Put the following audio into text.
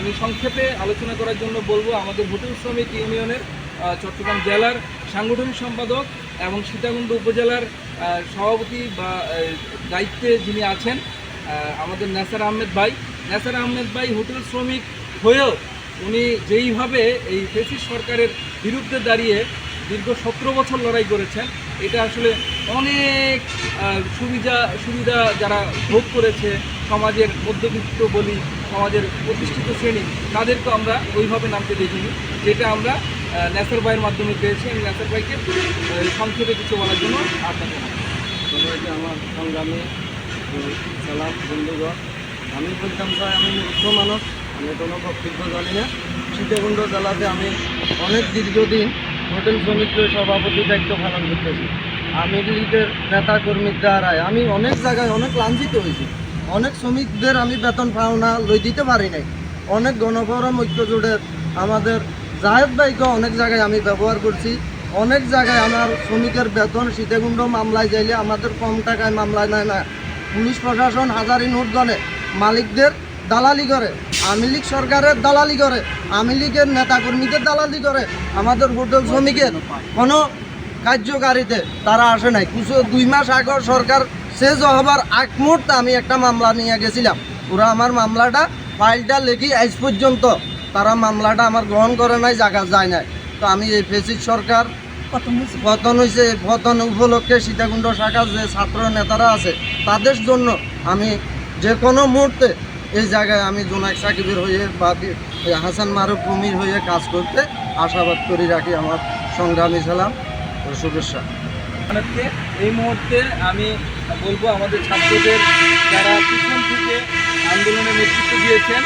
আমি সংক্ষেপে আলোচনা করার জন্য বলব, আমাদের হোটেল শ্রমিক ইউনিয়নের চট্টগ্রাম জেলার সাংগঠনিক সম্পাদক এবং সীতাকুণ্ড উপজেলার সভাপতি বা দায়িত্বে যিনি আছেন আমাদের নাসার আহমেদ ভাই। নাসার আহমেদ ভাই হোটেল শ্রমিক হয়েও উনি যেইভাবে এই ফেসিস সরকারের বিরুদ্ধে দাঁড়িয়ে দীর্ঘ সতেরো বছর লড়াই করেছেন, এটা আসলে অনেক সুবিধা সুবিধা যারা ভোগ করেছে সমাজের মধ্যবিত্ত বলি সমাজের প্রতিষ্ঠিত শ্রেণি তাদেরকে আমরা ওইভাবে নামতে দেখিনি। যেটা আমরা ন্যাসার ভাইয়ের মাধ্যমে পেয়েছি। আমি ন্যাসার ভাইকে সংক্ষেপে কিছু বলার জন্য আপনাকে সবাইকে আমার সংগ্রামী সালাম বন্ধুগণ। আমি বলতাম স্যার আমি মূর্খ মানুষ, আমি কোনো বক্তব্য জানি না। সীতাকুণ্ড জেলাতে আমি অনেক দীর্ঘদিন হোটেল শ্রমিকের সভাপতি দায়িত্ব পালন করতেছি। আমি লীগের নেতা কর্মীর দ্বারায় আমি অনেক জায়গায় অনেক লাঞ্ছিত হয়েছি। অনেক শ্রমিকদের আমি বেতন পাওনা লই দিতে পারি নাই। অনেক গণফোরাম ঐক্য জোটের আমাদের জাহেদ ভাইকে অনেক জায়গায় আমি ব্যবহার করছি। অনেক জায়গায় আমার শ্রমিকের বেতন সীতাকুণ্ড মামলায় যাইলে আমাদের কম টাকায় মামলায় নেয় না। পুলিশ প্রশাসন হাজারি নোট গণে মালিকদের দালালি করে, আওয়ামী লীগ সরকারের দালালি করে, আওয়ামী লীগের নেতাকর্মীদের দালালি করে, আমাদের হোটেল শ্রমিকের কোনো কার্যকারিতে তারা আসে নাই। কিছু দুই মাস আগে সরকার শেষ হবার আগ মুহূর্তে আমি একটা মামলা নিয়ে গেছিলাম। ওরা আমার মামলাটা ফাইলটা লেখি আজ পর্যন্ত। তারা মামলাটা আমার গ্রহণ করে নাই জায়গা যায় নাই। তো আমি এই ফেসিস সরকার পতন হয়েছে। পতন উপলক্ষে সীতাকুণ্ড শাখার যে ছাত্র নেতারা আছে তাদের জন্য আমি যে কোনো মুহূর্তে এই জায়গায় আমি জোনাক সাকিবের হয়ে বা হাসান মারুফ ভূমির হয়ে কাজ করতে আশাবাদ করে রাখি আমার সংগ্রামী সালাম শুভেচ্ছা। আপনাকে এই মুহূর্তে আমি বলব আমাদের ছাত্রদের যারা পিছন থেকে আন্দোলনের নেতৃত্ব দিয়েছেন